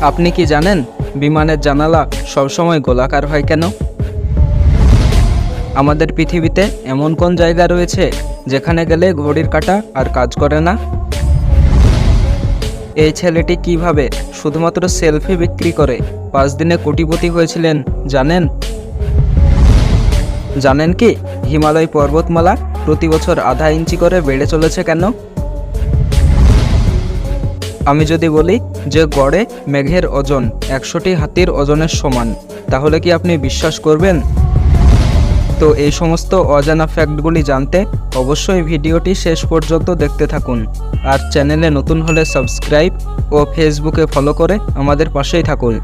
আপনি কি জানেন, বিমানের জানালা সবসময় গোলাকার হয় কেন? আমাদের পৃথিবীতে এমন কোন জায়গা রয়েছে যেখানে গেলে ঘড়ির কাঁটা আর কাজ করে না? এই ছেলেটি কীভাবে শুধুমাত্র সেলফি বিক্রি করে পাঁচ দিনে কোটিপতি হয়েছিলেন জানেন? জানেন কি, হিমালয় পর্বতমালা প্রতি বছর আধা ইঞ্চি করে বেড়ে চলেছে কেন? আমি যদি বলি যে গড়ে মেঘের ওজন, একশোটি হাতির ওজনের সমান, তাহলে কি আপনি বিশ্বাস করবেন? তো এই সমস্ত অজানা ফ্যাক্টগুলি জানতে অবশ্যই ভিডিওটি শেষ পর্যন্ত দেখতে থাকুন। আর চ্যানেলে নতুন হলে সাবস্ক্রাইব ও ফেসবুকে ফলো করে আমাদের পাশেই থাকুন।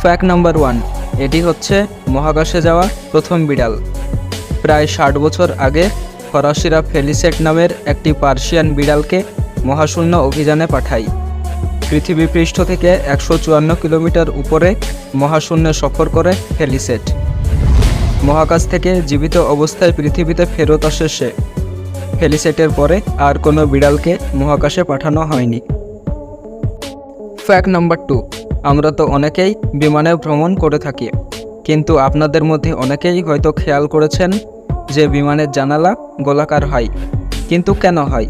ফ্যাক্ট নাম্বার ওয়ান এটি হচ্ছে মহাকাশে যাওয়া প্রথম বিড়াল। প্রায় ষাট বছর আগে ফরাসিরা ফেলিসেট নামের একটি পার্সিয়ান বিড়ালকে মহাশূন্য অভিযানে পাঠায় পৃথিবী পৃষ্ঠ থেকে একশো চুয়ান্ন কিলোমিটার উপরে মহাশূন্যে সফর করে ফেলিসেট মহাকাশ থেকে জীবিত অবস্থায় পৃথিবীতে ফেরত আসে সে। ফেলিসেটের পরে আর কোনো বিড়ালকে মহাকাশে পাঠানো হয়নি। ফ্যাক্ট নাম্বার টু আমরা তো অনেকেই বিমানে ভ্রমণ করে থাকি। কিন্তু আপনাদের মধ্যে অনেকেই হয়তো খেয়াল করেছেন যে বিমানের জানালা গোলাকার হয়। কিন্তু কেন হয়?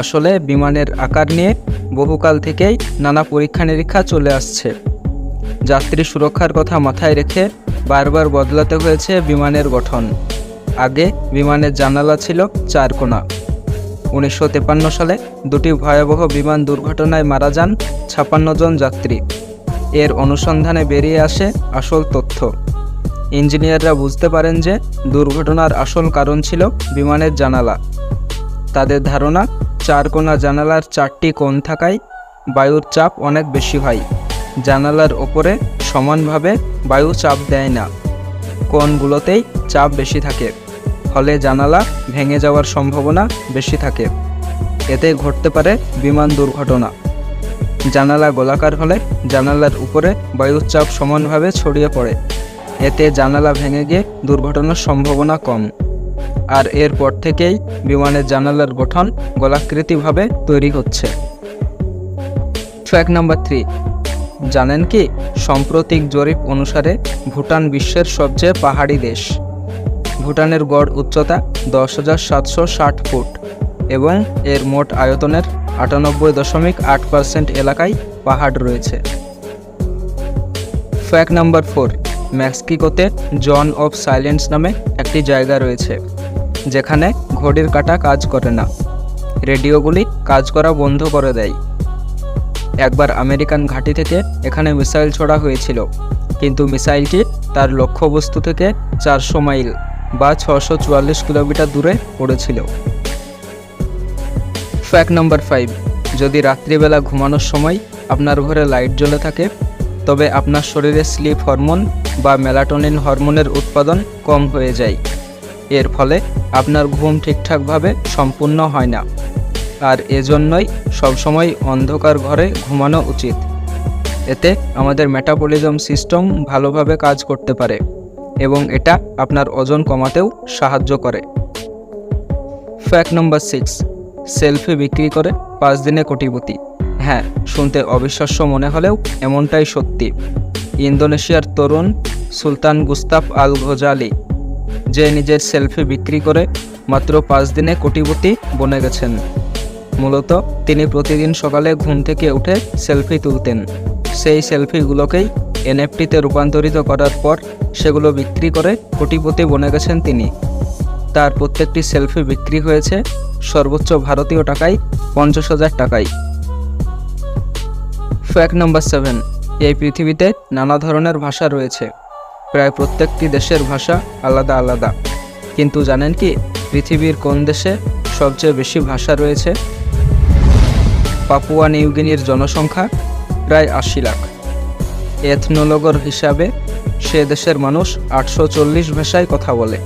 আসলে বিমানের আকার নিয়ে বহুকাল থেকেই নানা পরীক্ষা নিরীক্ষা চলে আসছে। যাত্রী সুরক্ষার কথা মাথায় রেখে বারবার বদলাতে হয়েছে বিমানের গঠন। আগে বিমানের জানালা ছিল চার কোণা। উনিশশো তেপান্ন সালে দুটি ভয়াবহ বিমান দুর্ঘটনায় মারা যান ছাপান্ন জন যাত্রী। এর অনুসন্ধানে বেরিয়ে আসে আসল তথ্য। ইঞ্জিনিয়াররা বুঝতে পারেন যে দুর্ঘটনার আসল কারণ ছিল বিমানের জানালা। তাদের ধারণা চার কোণা জানালার চারটি কোণ থাকায় বায়ুর চাপ অনেক বেশি হয়। জানালার ওপরে সমানভাবে বায়ু চাপ দেয় না। কোণগুলোতেই চাপ বেশি থাকে। ফলে জানালা ভেঙে যাওয়ার সম্ভাবনা বেশি থাকে। এতে ঘটতে পারে বিমান দুর্ঘটনা। জানালা গোলাকার হলে জানালার উপরে বায়ুর চাপ সমানভাবে ছড়িয়ে পড়ে। এতে জানালা ভেঙে গিয়ে দুর্ঘটনার সম্ভাবনা কম। আর এরপর থেকেই বিমানের জানালার গঠন গোলাকৃতিভাবে তৈরি হচ্ছে। Track number three. জানেন কি, সাম্প্রতিক জরিপ অনুসারে ভুটান বিশ্বের সবচেয়ে পাহাড়ি দেশ। ভুটানের গড় উচ্চতা দশ হাজার সাতশো ষাট ফুট এবং এর মোট আয়তনের আটানব্বই দশমিক আট পার্সেন্ট এলাকায় পাহাড় রয়েছে। Fact number four. মেক্সিকোতে জন অফ সাইলেন্স নামে একটি জায়গা রয়েছে, যেখানে ঘড়ির কাঁটা কাজ করে না। রেডিওগুলি কাজ করা বন্ধ করে দেয়। একবার আমেরিকান ঘাঁটি থেকে এখানে মিসাইল ছোড়া হয়েছিল, কিন্তু মিসাইলটি তার লক্ষ্যবস্তু থেকে চারশো মাইল বা ছশো চুয়াল্লিশ কিলোমিটার দূরে পড়েছিল। ফ্যাক্ট নাম্বার ফাইভ, যদি রাত্রিবেলা ঘুমানোর সময় আপনার ঘরে লাইট জ্বলে থাকে তবে আপনার শরীরে স্লিপ হরমোন বা মেলাটোনিন হরমোনের উৎপাদন কম হয়ে যায়। এর ফলে আপনার ঘুম ঠিকঠাকভাবে সম্পূর্ণ হয় না। আর এজন্যই সবসময় অন্ধকার ঘরে ঘুমানো উচিত। এতে আমাদের মেটাবলিজম সিস্টেম ভালোভাবে কাজ করতে পারে এবং এটা আপনার ওজন কমাতেও সাহায্য করে। ফ্যাক্ট নম্বর সিক্স সেলফি বিক্রি করে পাঁচ দিনে কোটিপতি। হ্যাঁ শুনতে অবিশ্বাস্য মনে হলেও এমনটাই সত্যি। ইন্দোনেশিয়ার তরুণ সুলতান গুস্তাফ আল ঘোজালি যে নিজের সেলফি বিক্রি করে মাত্র পাঁচ দিনে কোটিপতি বনে গেছেন। মূলত তিনি প্রতিদিন সকালে ঘুম থেকে উঠে সেলফি তুলতেন। সেই সেলফিগুলোকেই এনএফটিতে রূপান্তরিত করার পর সেগুলো বিক্রি করে কোটিপতি বনে গেছেন তিনি। তার প্রত্যেকটি সেলফি বিক্রি হয়েছে সর্বোচ্চ ভারতীয় টাকায় পঞ্চাশ হাজার টাকায়। Fact number seven. এই পৃথিবীতে নানা ধরনের ভাষা রয়েছে। প্রায় প্রত্যেকটি দেশের ভাষা আলাদা আলাদা। কিন্তু জানেন কি, পৃথিবীর কোন দেশে সবচেয়ে বেশি ভাষা রয়েছে? পাপুয়া নিউগিনির জনসংখ্যা প্রায় আশি লাখ। এথনোলগর হিসাবে সে দেশের মানুষ আটশো চল্লিশ ভাষায় কথা বলে।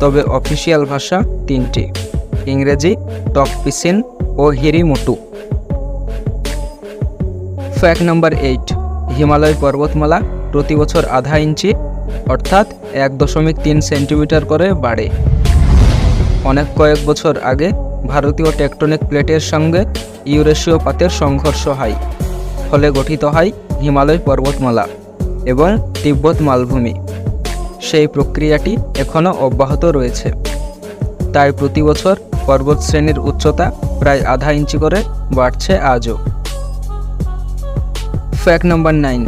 তবে অফিসিয়াল ভাষা তিনটি। ইংরেজি টকপিসিন ও Hiri Motu. Fact number eight, Himalaya পর্বতমালা প্রতি বছর আধা ইঞ্চি, অর্থাৎ এক দশমিক তিন সেন্টিমিটার করে বাড়ে। অনেক কয়েক বছর আগে ভারতীয় টেকটনিক প্লেটের সঙ্গে ইউরেশীয় পাতের সংঘর্ষ হয়, ফলে গঠিত হয় হিমালয় পর্বতমালা এবং তিব্বত মালভূমি। সেই প্রক্রিয়াটি এখনও অব্যাহত রয়েছে। তাই প্রতি বছর পর্বত শ্রেণির উচ্চতা প্রায় আধা ইঞ্চি করে বাড়ছে আজও। Fact number nine.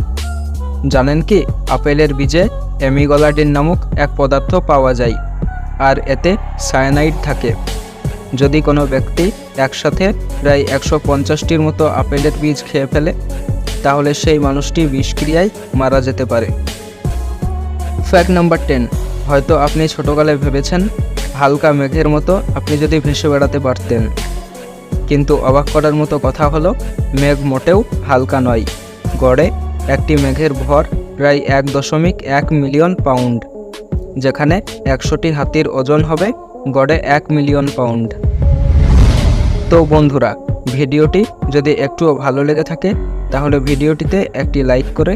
জানেন কি, আপেলের বীজে অ্যামিগলাডিন নামক এক পদার্থ পাওয়া যায়, আর এতে সায়ানাইড থাকে। যদি কোনো ব্যক্তি একসাথে প্রায় একশো পঞ্চাশটির মতো আপেলের বীজ খেয়ে ফেলে, তাহলে সেই মানুষটি বিষক্রিয়ায় মারা যেতে পারে। ফ্যাক্ট নাম্বার টেন, হয়তো আপনি ছোটকালে ভেবেছেন, হালকা মেঘের মতো আপনি যদি ভেসে বেড়াতে পারতেন। কিন্তু অবাক করার মতো কথা হলো, মেঘ মোটেও হালকা নয়। গড়ে একটি মেঘের ভর প্রায় এক দশমিক এক মিলিয়ন পাউন্ড, যেখানে একশোটি হাতির ওজন হবে গড়ে এক মিলিয়ন পাউন্ড। তো বন্ধুরা, ভিডিওটি যদি একটুও ভালো লেগে থাকে, তাহলে ভিডিওটিতে একটি লাইক করে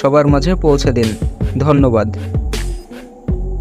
সবার মাঝে পৌঁছে দিন। ধন্যবাদ।